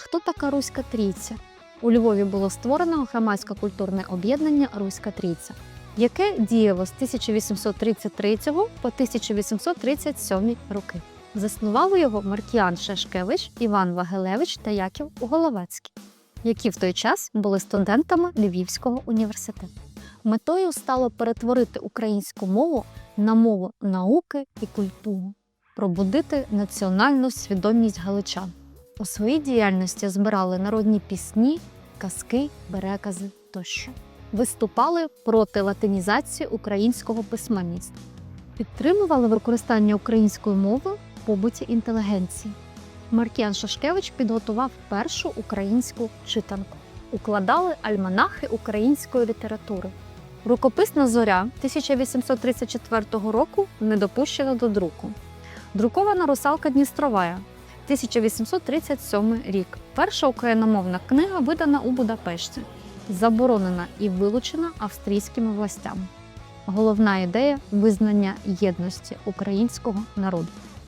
хто така Руська Трійця? У Львові було створено громадське культурне об'єднання Руська Трійця, яке діяло з 1833 по 1837 роки. Заснували його Маркіан Шашкевич, Іван Вагелевич та Яків Головецький, які в той час були студентами Львівського університету. Метою стало перетворити українську мову на мову науки і культури, пробудити національну свідомість галичан. У своїй діяльності збирали народні пісні, казки, перекази тощо. Виступали проти латинізації українського письменництва, підтримували використання української мови в побуті інтелігенції. Маркіян Шашкевич підготував першу українську читанку. Укладали альманахи української літератури. Рукописна зоря 1834 року не допущена до друку. Друкована русалка Дністровая 1837 рік. Перша україномовна книга видана у Будапешті, заборонена і вилучена австрійськими властями. Головна ідея визнання єдності українського народу.